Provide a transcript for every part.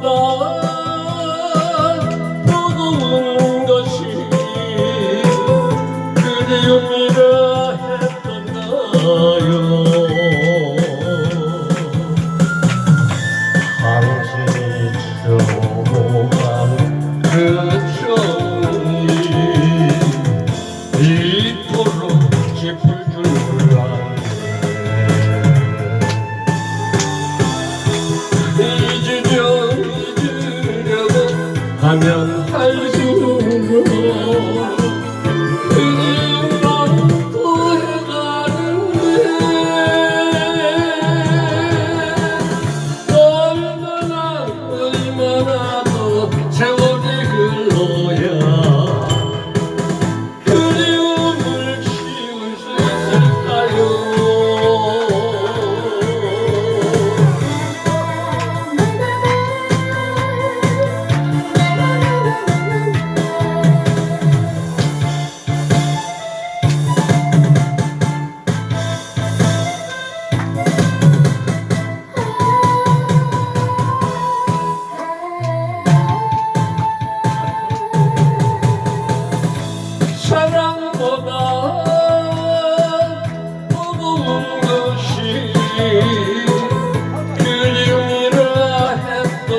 날마다 무거운 것이 그리움이라 했던가요? 당신이 주어간 그 I'm young.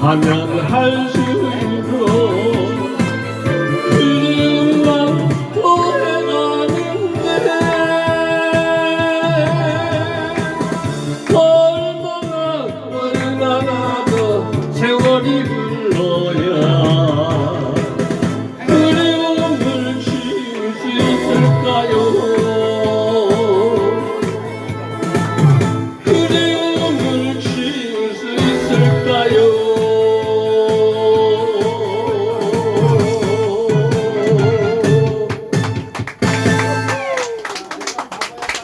하면 할수